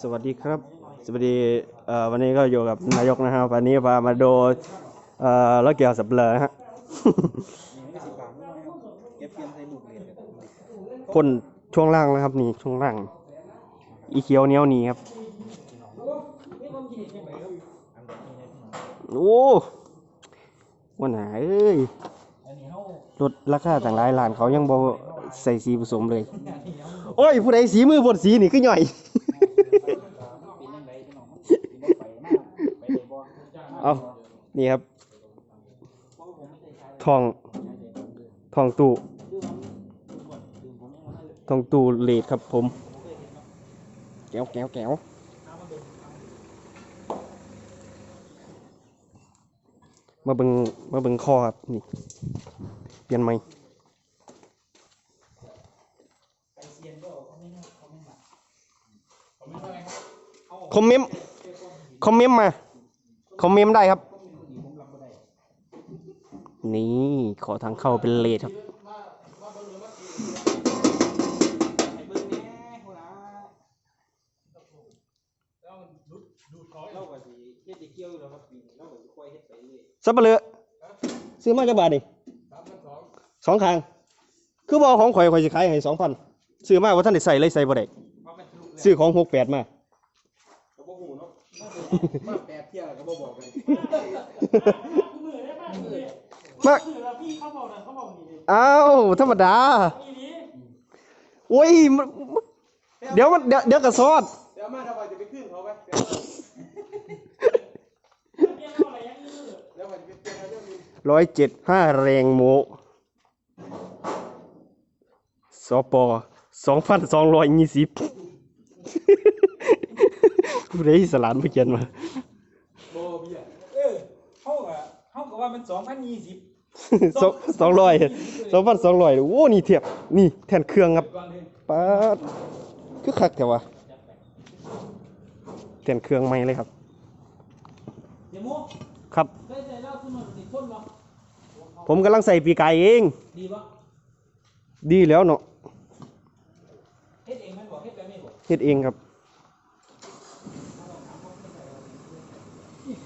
สวัสดีครับ สวัสดีวันนี้ก็อยู่กับนายกนะครับ วันนี้พามาดูเอ่อเกี่ยวสับเลือฮะพ่นช่วงล่างนะครับนี่ช่วงล่าง อีเขียวเนี้ยวนี้ครับ โอ้วันไหนเอ้ยรถราคาต่างหลายล้านเขายังบ่ใส่สีผสมเลย อ้ยผู้ใดสีมือบดสีนี่คือหน่อย เอานี่ครับทองทองตู้ทองตู้เลดครับผม แก้วแก้วแก้วมาเบิงมาเบิงคอครับ นี่ เปลี่ยนไหม คอมเมนต์คอมเมนต์มาคอมเมนต์ได้ครับ นี่ขอทางเข้าเป็นเลดครับสับเปเรื่อยสับลือซื้อมาจากบาทนี่สองคาง คือบอกของข่อยข่อยสิขายให้สองพันซื้อมาว่าท่านได้ใส่เลยใส่บ่ได้เพระมันทะลุแล้วซื้อของหกแปดมา มาแปดเที่ยก็บ่บอกกันมาคือแล้วพี่เขาบอกนะเขาบอกนี่ดิอ้าวธรรมดานี่ดิโอ้ยมันเดี๋ยวมันเดี๋ยวเดี๋ยวกระซอด เดี๋ยวมาถ้าว่าจะไปขึ้นเขาไปเรียกเขาอะไรยังยืดเดี๋ยวว่าจะไปเปลี่ยนเอาเรื่องนี้ร้อยเจ็ดห้าแรงโมสปสองพันสองร้อยยี่สิบ ผู้ใดสลานมาเขียนมาบ่เบี้ยเออเขาก็เขาก็ว่ามันสองพันยี่สิบสองสองร้อยสองพันสองร้อยโอ้นี่เทียบนี่แทนเครื่องครับก่อนเลยป๊าดคือคักแต่ว่าแทนเครื่องใหม่เลยครับเดี๋ยวโมครับ ได้ใจเล่าคุณหน่อยติดทนบ่ผมกำลังใส่ปีกไก่เอง ดีบ่ดีแล้วเนาะเฮ็ดเองมันบอกเฮ็ดแบบนี้บ่เฮ็ดเองครับ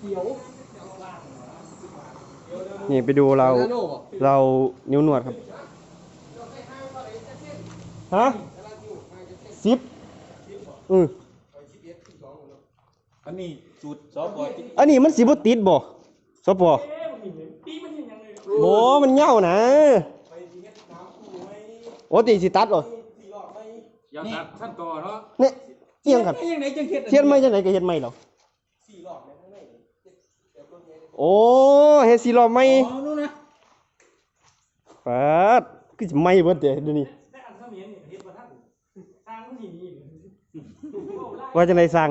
ขียวนี่ไปดูเรานาโน่บ่เรานิ้วหนวดครับ ฮะสิบอืออันนี้สูตรสอบจิอันนี้มันสิบ่ติดบ่สปอเอ๊ะมันนี่ปีมันยังยังเลยโบมันเหย้านะไปสิเฮ็ดน้ำคู่ไว้โอ้ติสิตัดบ่สี่รอบไว้อย่าตัดขั้นต่อเนาะเนี่ยเอียงครับยังไหนจังเฮ็ดเทียนไม่จังไหนก็เฮ็ดไม่หรอกสี่รอบ โอ้เฮ็ดสิรอบไม่อ๋อนู่นนะปาดคือสิไม่เบิดเด้เดี๋ยวนี้แต่อันเขมิ้นนี่เฮ็ดบ่ทันทางมันนี่นี่ว่าจังไดสร้าง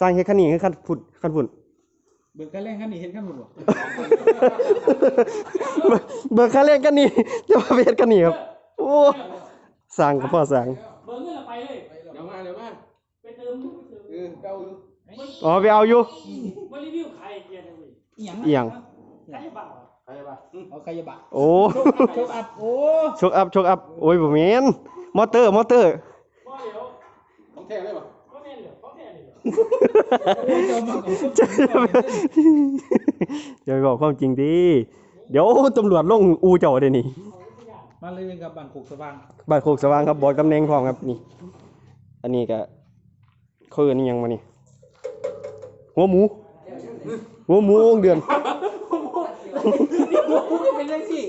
สร้างเฮ็ดคันนี้คือคันพุ่นคันพุ่นเบิกกันแรงคันนี้เฮ็ดคันหมดบ่เบิกเบิกค่าแรงกันนี่จะมาเฮ็ดกันนี่ครับโอ้สร้างก็พอสร้างเบิกเงินละไปเลย เดี๋ยวมาเดี๋ยวมาไปเติมไปเติมเออเก้าอยู่อ๋อไปเอาอยู่มารีวิวขาย อีหยังเอียงขายบ้าเหรอไปป่ะเอาขยะบะโอ้ โชคอัพโอ้ชกอัพชกอัพโอ้ยบ่แม่นมอเตอร์มอเตอร์บ่เดี๋ยวของแท้เลยป่ะบ่แม่นเดี๋ยวบ่แม่นเดี๋ยวเจ้ามาของสุดอย่าไปบอกความจริงดิเดี๋ยวตำรวจลงอูเจ้าเด้นี่มาเลยกับบ้านโคกสว่างบ้านโคกสว่างครับบอดกำแหน่งพร้อมครับนี่ อันนี้ก็เขาเอิ้นอิหยังมานี่หัวหมู หัวหมูองค์เดือนเป็นจังซี่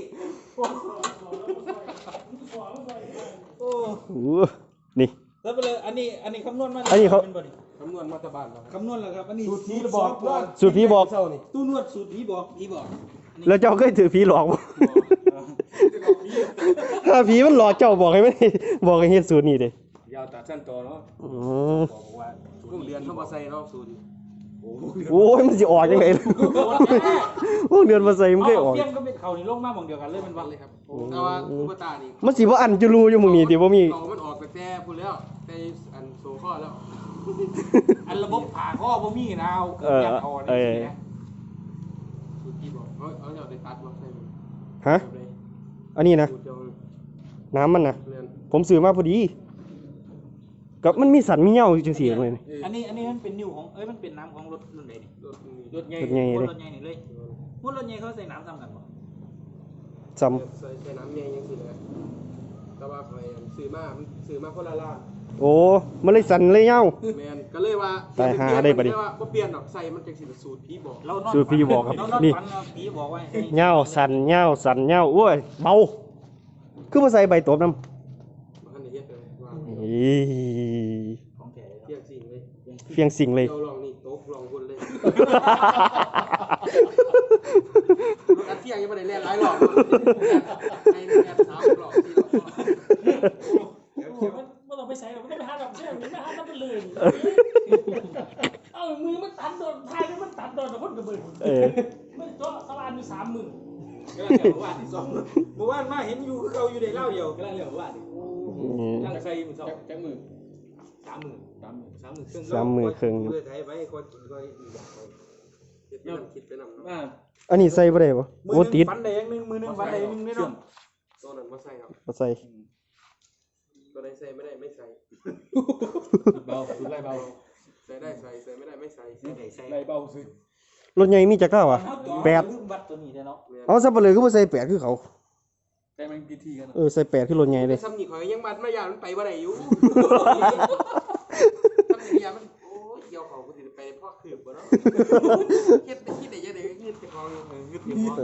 โอ้โอ้นี่ แล้วไปเลยอันนี้อันนี้คำนวณมาอันนี้เขา ป็บ่นี่คำนวณมาตรบ้านเราคำนวณแล้วครับอันนี้สูตรผีบอกว่าสูตรผีบอก เศร้านี่ตู้นวดสูตรผีบอกผีบอกแล้วเจ้าเคยถือผีหลอกบ่ถ้าผีมันหลอกเจ้าบอกให้ไม่ได้บอกให้เฮ็ดสูตรนี้เด้ยาวตัดสั้นต่อเนาะอืมบอกว่าเครื่องเรียนเข้ามาใส่เนาะสูตร โอ้โหโอ้ยมันสิออกจังได๋พวกเดือนมาใส่มันเคยออก เทียมก็เป็นเขานี่ลงมาหม่องเดียวกันเลยมันว่าเลยครับแต่ว่าอุปตานี่มันสิบ่อันจะรู้อยู่หมึงนี้ที่บ่มีเรามันออกไปแต่พูดแล้วแต่อันโซข้อแล้ว อันระบบผ่าข้อบ่มีนะเอาเกืเออบอยัดเอาเอนี่อสินะสูตรผีบอกเอาเอาเอาได้ตัดบ่ใส่บ่ฮะแบบใดอันนี้นะสูตรเดียวน้ำมันนะเรียน ผมซื้อมาพอดี กับมันมีสันมีเหย้าจังซี่เลยนี่อันนี้อันนี้มันเป็นนิ้วของเอ้ยมันเป็นน้ำของรถรุ่นใดนี่รถนี่รถใหญ่รถใหญ่พวกเลย รถใหญ่นี่เลยพวกรถใหญ่เขาใส่น้ำซ้ำกันบ่ซ้ำใส่ใส่น้ำใหญ่ยังสิเลยแต่ว่าคอยซื้อมามันซื้อมาคนละล้านโอ้มันเลยสันเลยเหย้าแมนก็เลยว่าตายหาได้ปะดิเรียกว่าบ่เปลี่ยนดอกใส่มันจังสิเป็นสูตรพี่บอกเรานอนสูตรพี่บอกครับเรานอนนี่ฝันว่าผีบอกว่าให้เหย้าสันเหย้าสันเหย้าโอ้ยเบาคือมาใส่ใบตบนำ เลยเที่ยงสิ่งเลยเฟียงสิงเลย เจ้าลองนี่โต๊ะลองคนเลยรถอัดเที่ยงยังไม่ได้เล่นหลายรอบในแอปสามรอบสี่รอบมันมันต้องไปใส่หรอกมันต้องไปหาดอกเชื่อมมันไม่หามันเลยเอ้ามือมันตัดโดนทายมันตัดโดนแต่คนกระเบิดเออมันโต๊ะสลานอยู่สามมือก็เดี๋ยวเมื่อวานที่สองเมื่อวานมาเห็นอยู่คือเขาอยู่ในเหล้าเดียวก็เลยเดี๋ยวเมื่อวานนี่อืม ตั้งใส่มือสองจังมือสามหมื่นสามหมื่นสามหมื่นครึ่งสามมือครึ่งเพื่อไทยไปคนก็อีกอย่างเฮ็ดไปนำคิดไปนำเนาะอ่าอันนี้ใส่บ่ได้บ่มือบ่หตินึ่ดงฟันแดงหนึ่งมือหนึ่งฟันแดงหนึ่งนี่เนาะตัวนั้นบ่ใส่ครับบ่ใส่ตัวไหนใส่ไม่ได้ไม่ใส่เบาสุดไล่เบาใส่ได้ใส่ใส่ไม่ได้ไม่ใส่ใส่ใส่ไล่เบาสุดรถใหญ่มีจักรเท่าอะ แปดลืมบัตรตัวนี้ได้เนาะแม่นเอาซับไปเลยคือบ่ใส่แปดคือเขา แต่มันพิธีกันเออใส่แปดคือรถใหญ่เลย ซ้ำนี่ข่อยยังบัดมายานมันไปบ่ได้อยู่ ซ้ำนี่ยานมันโอ้ยเกี่ยวเขากูสิไปพ่อคืบบ่เนาะเฮ็ดคิดได้ยังไงก็เฮ็ดไปของเออเฮ็ดไปของเอ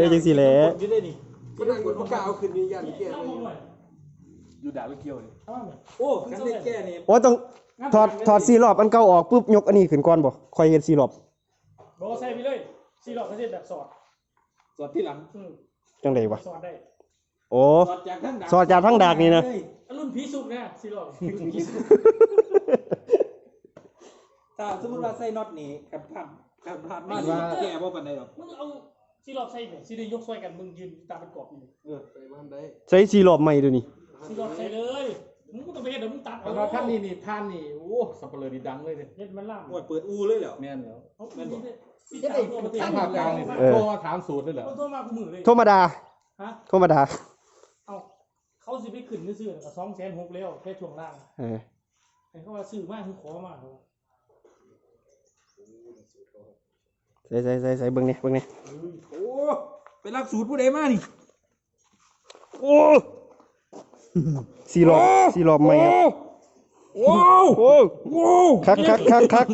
อจังซี่แหละอยืดได้นี่มันนั่งบนบ่กล้าเอาขึ้นนี่ยานเกียร์เอาเลยหน่อยอยู่ด่าลูกเกี่ยวเลยเอาหน่อยโอ้กันได้แก่นี่โอ้ต้องถอดถอดสี่รอบอันเก่าออกปุ๊บยกอันนี้ขึ้นก่อนบ่ค่อยเฮ็ดสี่รอบบอกใส่ไปเลยซีหลอกเขาเรียกแบบสอดสอดที่หลังอืมจังได๋วะสอดได้ โอ้สอดจากทั้งดาบสอดจากทั้งดาบนี่นะอะรุ่นผีสุกนะซีหลอกถ้าสมมติว่าใส่น็อตนี่กันผ่านกันผ่านมานี่แก่บ่ปานใดหรอกมึงเอาซีหลอกใส่เนี่ยซีได้ยกซอยกันมึงยืนตามมันกรอบอยู่ใส่มันได้ใช้สี่รอบใหม่เดี๋ยวนี้ซีหลอกใส่เลยมึงก็ต้องไปเห็นเดี๋ยวมึงตัดตอนนั้นท่านนี่นี่ท่านนี่โอ้สับเปลือนี่ดังเลยเนี่ยเห็นมันล่ามโอ้ยเปิดอูเลยแล้วแม่นแล้วเขาเป็นบอกพี่ยัตางมไงตัวมาตีทางภาคกลางนี่เออโทรมาถามสูตรเลยเหรอเขาโทรมากูมือเลยธรรมดาฮะธรรมดาเอา เขาสิไปขึ้นซื้อๆกับสองแสนหกแล้วแค่ช่วงล่างเออไอ้เขาว่าซื้อมากคือขอมากเขาใส่ใส่ใส่ใส่เบิ่งนี่เบิ่งนี่โอ้ไปรับสูตรผู้ใดมานี่โอ้สี่รอบสี่รอบใหม่ครับว้าวโอ้ว้าวคักคักคักคัก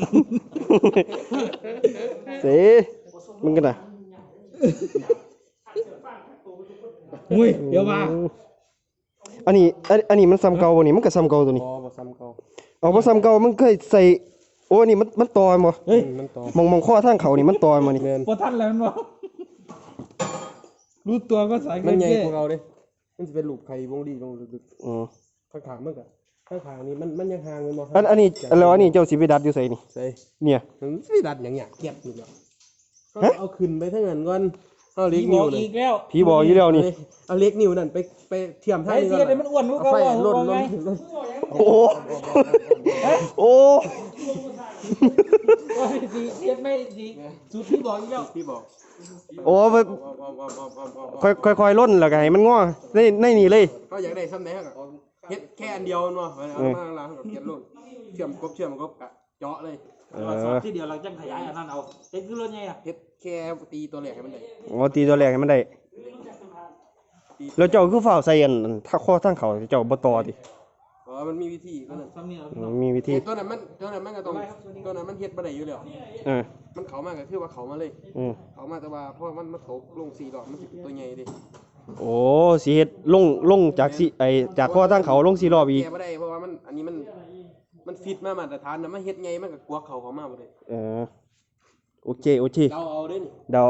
เสมึงกันน่ะมุ้ยเดี๋ยวมาอั นนี้อันอันนี้มันซ้ำเก่าบ่นี่มันก็ซ้ำเก่าตัวนี้พอบ่ซ้ำเก่าเอาบ่ซ้ำเก่ามันเคยใส่โอ้นี่มันมันตอมบ่เฮ้ยมันต่อมองมองข้อทางเขานี่มันตอมบ่นี่แม่นพอทันแล้วมันบ่รู้ตัวก็ใส่มันใหญ่แก่กว่าเราเด้มันสิเป็นลูกไข่วงดีวงลึกอือๆข้างๆมันก็ข้างๆนี่มันมันยังห่างกันบ่อันอันนี้แล้วอันนี้เจ้าสิไปดัดอยู่ไสนี่ ใส่เนี่ย มันสิดัดหยังหยาเก็บอยู่เนาะก็เอาขึ้นไปทั้งนั้นก่อน เอาเล็กบนิ้อวกนั่นอีกแล้วพี่บอกอยู่แล้วนี่เอาเล็กนิ้วนั่นไปไปเทียมทางไอ้นี้ก่เสีอยนเดี๋ยวมันอ้วนรู้เอาก็ไฟว่าล่นว่าลไงงลงโอ้โอ้ว่าสิเสียไม่สิสูตรที่บอกอีกแล้วพี่บอกโอ้ไปค่อยค่อยค่อยล่นแล้วก็ให้มันง้อในในนี่เลย เขาอยากได้ซ้ำไหนก็เฮ็ดแค่อันเดียวเนาะเอามาล้างๆกับเก็บลงเชื่อมกบเชื่อมกบกะเจาะเลย เอสออดที่เดียวเราจังขยายอันนั้นเอาเด็กคือรถไงอะเฮ็ดแค่ตีตัวแรกให้มันได้โอ้ตีตัวแรกให้มันได้แล้วเจ้าคือฝ้าวใส่อันอันถ้าข้อทางเขาเจ้าบ่ต่อติอ๋อมันมีวิธีตัวนั้นซ้ำนี่เอาอืมมีวิธีตัวนั้นมันตัวนั้นมันก็ต้องตัวนั้นมันเฮ็ดบ่ได้อยู่แล้ว เออมันเขามาก็คือว่าเขามาเลย อืมเขามาแต่ว่าเพราะมันมาตกลง4ดอกมันสิเป็นตัวใหญ่ดิโอ้สิเฮ็ดลงลงจากสิไอจากข้อทางเขาลงสี่รอบอีก แก้บ่ได้เพราะว่ามันอันนี้มัน มันฟิตมามาตรฐานนะมันเฮ็ดใหญ่มันก็กลัวเขาเขามาบ่ได้เออโอเคโอเคเราเอาเด้นี่เดา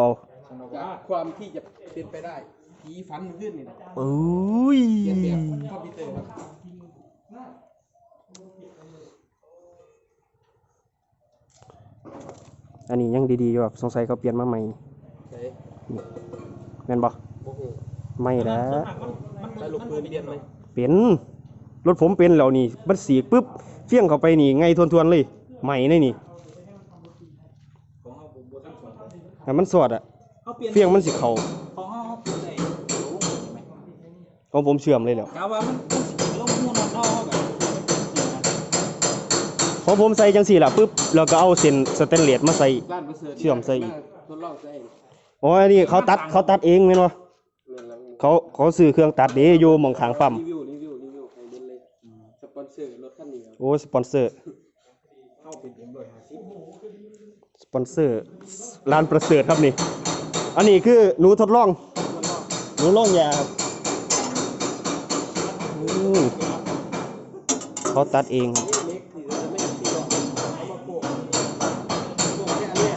เอาจากความที่จะเป็นไปได้ผีฝันขึ้นนี่นะโอ้ยเปลี่ยนแบบคอมพิวเตอร์ครับอันนี้ยังดีๆอยู่แบบสงสัยเขาเปลี่ยนมาใหม่นี่ใช่แม่นบ่บ่ฮู้ไม่แล้วใช้ลูกปืนเปลี่ยนไหมเป็นรถผมเป็นแล้วนี่มันสีกปุ๊บ เฟี้ยงเข้าไปนี่ไงทวนๆเลยใหม่ในนี่ของเขาผมบ่ทันสอนถ้ามันสอดอะเขาเปลี่ยนเฟี้ยงมันสิเข้าของเขาเขาเปลี่ยนได้โอ้ใช่ไหมของผมเชื่อมเลยแล้วกาว่ามันมันสิลงหัวนอนเนาะแบบพอผมใส่จังสี่ล่ะปุ๊บแล้วก็เอาเส้นสแตนเลสมาใส่ร้านประเสริฐเชื่อมใส่อีกทดลองใส่เองอ๋ออันนี้เขาตัดเขาตัดเองแม่นบ่เรื่องหลังเขาเขาซื้อเครื่องตัดเด้อยู่หม่องข้างปั๊ม ปอนเซอร์รถคันนี้ครับโอ้สปอนเซอร์เข้าเป็นเอ็มร้อยห้าสิบสปอนเซอร์ร้านประเสริฐครับนี่ อันนี้คือหนูทดลองหนูลองยาครับอืมเขาตัดเองครับนี่เล็กที่จะไม่สีหรอกเอามาโปะโปะแค่อันเนี้ย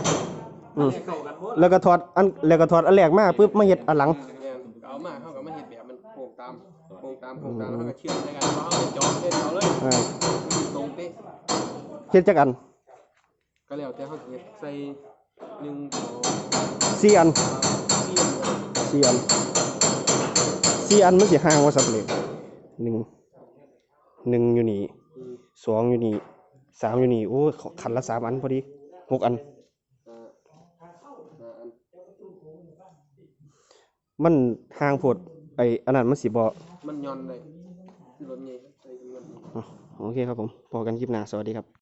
อืมแค่เข้ากันหมดแล้วก็ถอดอันแล้วก็ถอดอันแรกมาปุ๊บมาเฮ็ดอันหลังเนี่ยเอามาเข้ากับมาเฮ็ดแบบมันโป่งตาม โป่งตามโป่งตามแล้วก็เชื่อมในกันแล้วเอาไปจ่อเฮ็ดเอาเลยอ่าตรงเป๊ะเฮ็ดจักอันก็แล้วแต่เขาเฮ็ดใส่หนึ่งสองสี่อันสามสี่อันสี่อันสี่อันมันสิห่างว่าสับเลยหนึ่งหนึ่งอยู่นี่อืมสองอยู่นี่สามอยู่นี่โอ้ยขันละสามอันพอดีหกอัน อ่าอ่าอันมันห่างโพด ไออันนั้นมันสิบ่มันย้อนเลยคือรถใหญ่ใส่กันหมดโอเคครับผมพอกันคลิปหน้าสวัสดีครับ